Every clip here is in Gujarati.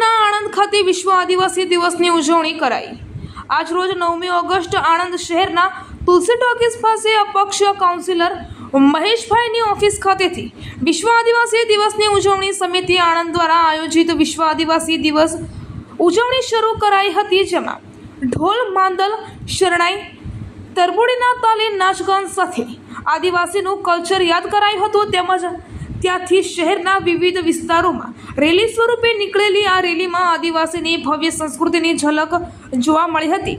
ખાતે વિશ્વ આદિવાસી દિવસની ઉજવણી કરાઈ. આજરોજ નવમી ઓગસ્ટ આણંદ શહેરના તુલસી ટોકીસ પાસે અપક્ષ કાઉન્સિલર મહેશભાઈની ઓફિસ ખાતેથી વિશ્વ આદિવાસી દિવસની ઉજવણી સમિતિ આણંદ દ્વારા આયોજિત વિશ્વ આદિવાસી દિવસ ઉજવણી શરૂ કરાઈ હતી, જેમાં ઢોલ, માંદલ, શરણાઈ તરબોડીના તાલે નાચગાન સાથે આદિવાસીનું કલ્ચર યાદ કરાયું હતું, તેમજ ત્યાંથી શહેરના વિવિધ વિસ્તારોમાં રેલી સ્વરૂપે નીકળેલી આ રેલીમાં આદિવાસીની ભવ્ય સંસ્કૃતિની ઝલક જોવા મળી હતી.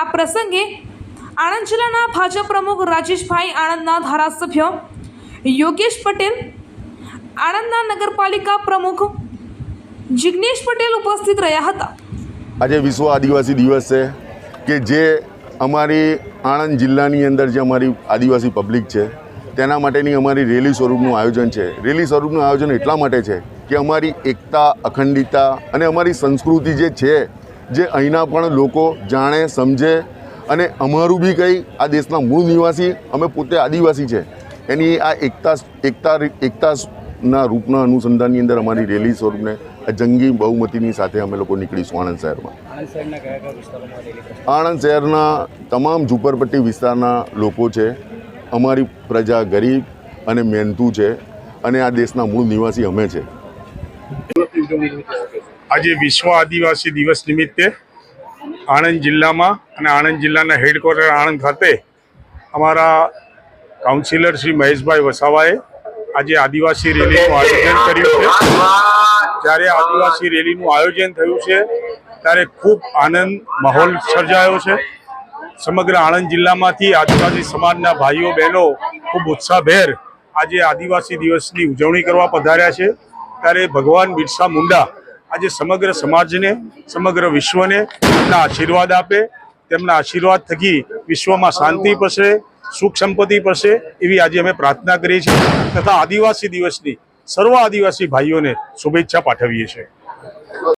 આ પ્રસંગે આણંદ જિલ્લાના ભાજપ પ્રમુખ રાજેશભાઈ આણંદના ધારાસભ્ય યોગેશ પટેલ, આણંદના નગરપાલિકા પ્રમુખ જિગ્નેશ પટેલ ઉપસ્થિત રહ્યા હતા. આજે વિશ્વ આદિવાસી દિવસ છે કે જે અમારી આણંદ જિલ્લાની અંદર જે અમારી આદિવાસી પબ્લિક છે તેના માટેની અમારી રેલી સ્વરૂપનું આયોજન છે. રેલી સ્વરૂપનું આયોજન એટલા માટે છે કે અમારી એકતા અખંડિતતા અને અમારી સંસ્કૃતિ જે છે જે અહીંના પણ લોકો જાણે સમજે અને અમારું બી કંઈ આ દેશના મૂળ નિવાસી અમે પોતે આદિવાસી છે. એની આ એકતા એકતા એકતાના રૂપના અનુસંધાનની અંદર અમારી રેલી સ્વરૂપને આ જંગી બહુમતીની સાથે અમે લોકો નીકળીશું આણંદ શહેરમાં. આણંદ શહેરના તમામ ઝુંપડપટ્ટી વિસ્તારના લોકો છે. અમારી પ્રજા ગરીબ અને મહેનતુ છે અને આ દેશના મૂળ નિવાસી અમે છે. આજે વિશ્વ આદિવાસી દિવસ નિમિત્તે આણંદ જિલ્લામાં અને આણંદ જિલ્લાના હેડક્વાર્ટર આણંદ ખાતે અમારા કાઉન્સિલર શ્રી મહેશભાઈ વસાવાએ આજે આદિવાસી રેલીનું આયોજન કર્યું છે. જ્યારે આદિવાસી રેલીનું આયોજન થયું છે, ત્યારે ખૂબ આનંદ માહોલ સર્જાયો છે. સમગ્ર આણંદ જિલ્લામાંથી આદિવાસી સમાજના ભાઈઓ, બહેનો ખૂબ ઉત્સાહભેર આજે આદિવાસી દિવસની ઉજવણી કરવા પધાર્યા છે. ત્યારે ભગવાન બિરસા મુંડા આજે સમગ્ર સમાજને, સમગ્ર વિશ્વને તેમના આશીર્વાદ આપે, તેમના આશીર્વાદ થકી વિશ્વમાં શાંતિ પસરે સુખ સંપત્તિ પસરે એવી આજે અમે પ્રાર્થના કરીએ છીએ તથા આદિવાસી દિવસની સર્વ આદિવાસી ભાઈઓને શુભેચ્છા પાઠવીએ છીએ.